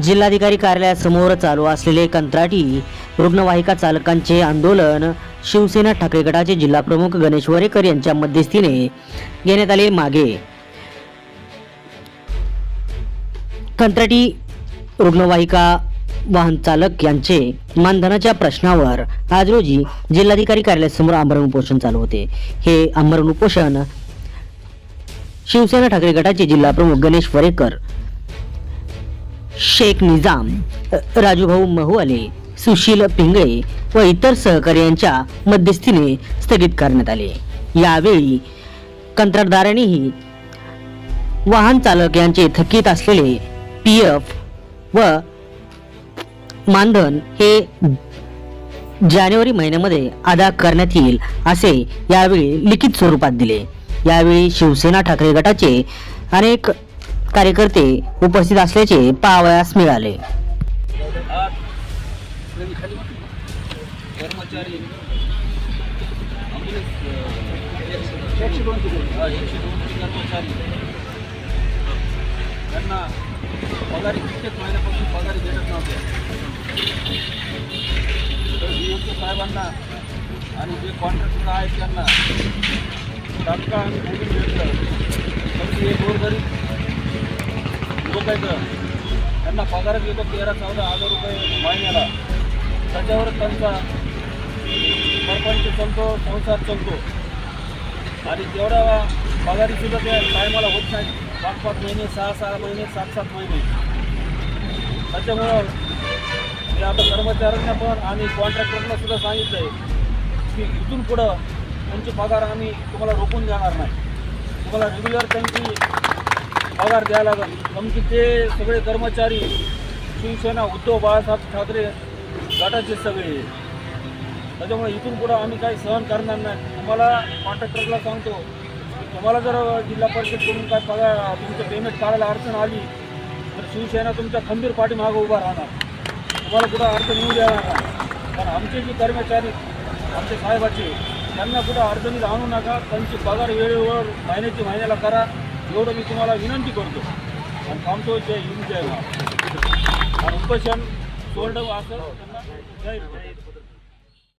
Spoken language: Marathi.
जिल्हाधिकारी कार्यालयासमोर चालू असलेले कंत्राटी रुग्णवाहिका चालकांचे आंदोलन शिवसेना ठाकरे गटाचे जिल्हाप्रमुख गणेश वरेकर यांच्या मध्यस्थीने घेण्यात आले मागे. कंत्राटी रुग्णवाहिका वाहन चालक यांचे मानधनाच्या प्रश्नावर आज रोजी जिल्हाधिकारी कार्यालयासमोर आमरण उपोषण चालू होते. हे आमरण उपोषण शिवसेना ठाकरे गटाचे जिल्हाप्रमुख गणेश वरेकर शेख निजाम राजूभाऊ महुआले सुशील पिंगळे व इतर सहकार्यांच्या मध्यस्थीने स्थगित करण्यात आले. यावेळी कंत्राटदारांनीही वाहन चालक यांचे थकीत असलेले पी एफ व मानधन हे जानेवारी महिन्यामध्ये अदा करण्यात येईल असे यावेळी लिखित स्वरूपात दिले. यावेळी शिवसेना ठाकरे गटाचे अनेक कार्यकर्ते उपस्थित असल्याचे पाहावयास मिळाले. त्यांना पगारी कित्येक महिन्यापासून पगारी भेटत तर साहेबांना आणि जे कॉन्ट्रॅक्टर आहेत त्यांना तात्काळ आम्ही तर गोरगरीब लोकायचं त्यांना पगारच येतो तेरा चौदा हजार रुपये महिन्याला. त्याच्यावरच त्यांचा सरपंच चालतो संसार चालतो. आणि तेवढा पगारीसुद्धा त्या टायमाला होत नाही. पाच पाच महिने सहा सहा महिने सात सात महिने. त्याच्यामुळं मी आता कर्मचाऱ्यांना पण आणि कॉन्ट्रॅक्टरला सुद्धा सांगितलं आहे की इथून पुढं त्यांचे पगार आम्ही तुम्हाला रोखून देणार नाही. तुम्हाला रेग्युलर त्यांची पगार द्यायला लागेल. कारण की ते सगळे कर्मचारी शिवसेना उद्धव बाळासाहेब ठाकरे गटाचे सगळे. त्याच्यामुळे इथून पुढं आम्ही काही सहन करणार नाही. तुम्हाला कॉन्ट्रॅक्टरला सांगतो. तुम्हाला जर जिल्हा परिषदकडून काय पगार तुमचं पेमेंट काढायला अडचण आली तर शिवसेना तुमच्या खंबीर पाठीमागं उभा राहणार. तुम्हाला कुठं अडचण येऊ देणार नाही. कारण आमचे जे कर्मचारी आमचे साहेबाचे त्यांना कुठं अडचणीत आणू नका. त्यांची पगार वेळेवर महिन्याची महिन्याला करा. एवढं मी तुम्हाला विनंती करतो. आणि थांबतो जय हिंद जय महाराज आणि उपोषण सोडलं असं त्यांना जय